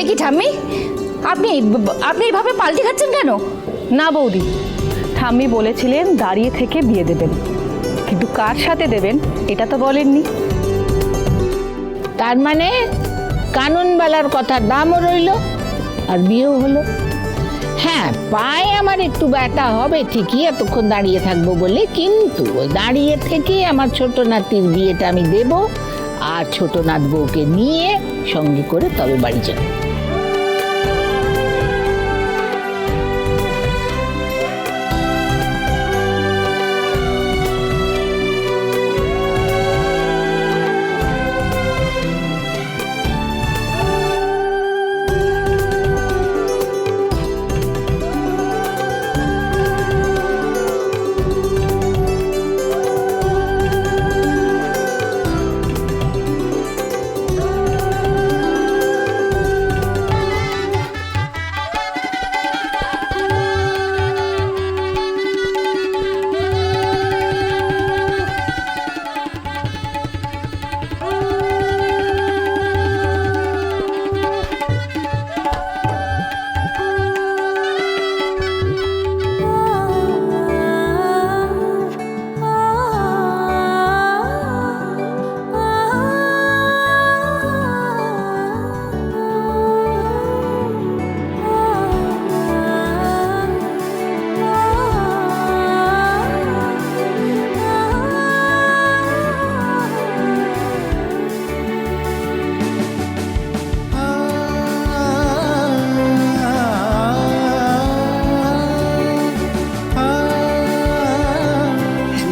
এ কি ঠাম্মি? আপনি আপনি এইভাবে পাল্টে খাচ্ছেন কেন? না বৌদি ঠাম্মি বলেছিলেন দাঁড়িয়ে থেকে বিয়ে দেবেন। কিন্তু কার সাথে দেবেন এটা তো বলেননি। তার মানে কানুনবালার কথার দামও রইল আর বিয়েও হলো। হ্যাঁ পায়ে আমার একটু ব্যথা হবে ঠিকই এতক্ষণ দাঁড়িয়ে থাকব বলে কিন্তু ওই দাঁড়িয়ে থেকে আমার ছোট নাতির বিয়েটা আমি দেব। আর ছোট নাত বউকে নিয়ে সঙ্গে করে তবে বাড়ি যাব।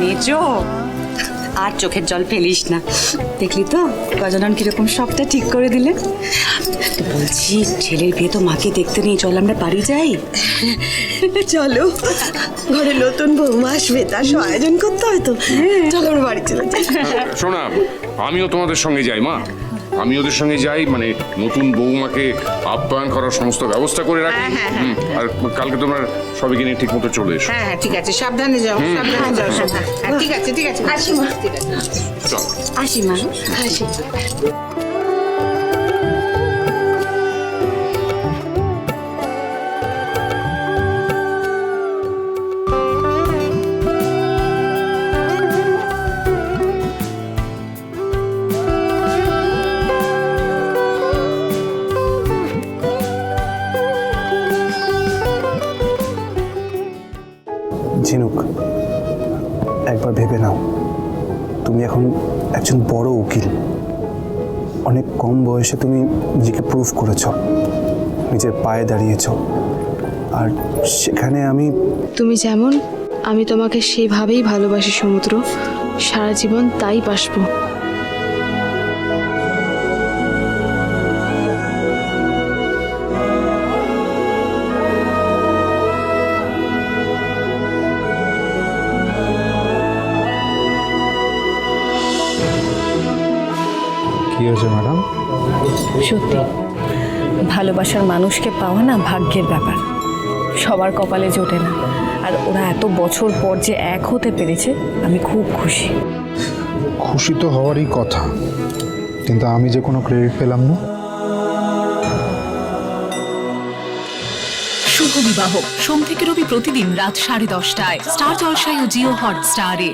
মেজো। আর চোখের জল ফেলিস না। দেখলি তো গজানন কীরকম সবটা ঠিক করে দিলে। বলছি ছেলের বিয়ে তো মাকে দেখতে নেই চল আমরা বাড়ি যাই। চলো ঘরে নতুন বৌমা আসবে তার সব আয়োজন করতে হয় তো। চলো আমরা বাড়ি চলে যাই। শোনা আমিও তোমাদের সঙ্গে যাই মা। আমি ওদের সঙ্গে যাই মানে নতুন বৌমাকে আপ্যায়ন করার সমস্ত ব্যবস্থা করে রাখি। হুম, আর কালকে তোমার সবাইকে নিয়ে ঠিক মতো চলে এসো। হ্যাঁ হ্যাঁ ঠিক আছে সাবধানে যাও সাবধানে যাও সাবধানে। হ্যাঁ, ঠিক আছে ঠিক আছে। আসি মা। ঠিক আছে। চল। আসি মা। আসি একবার ভেবে নাও, তুমি এখন একজন বড় উকিল। অনেক কম বয়সে তুমি নিজেকে প্রুফ করেছ, নিজের পায়ে দাঁড়িয়েছ। আর সেখানে আমি তুমি যেমন, আমি তোমাকে সেভাবেই ভালোবাসি সমুদ্র, সারা জীবন তাই বাসবো। কি হয়েছে ম্যাডাম? সত্যি ভালোবাসার মানুষকে পাওয়া না ভাগ্যের ব্যাপার। সবার কপালে জোটে না। আর ওরা এত বছর পর যে এক হতে পেরেছে আমি খুব খুশি। খুশি তো হওয়ারই কথা কিন্তু আমি যে কোনো ক্রেডিট পেলাম না। শুভ বিবাহ। সোম থেকে রবি প্রতিদিন রাত সাড়ে দশটায়। স্টার জলসায় ও জিও হট স্টারে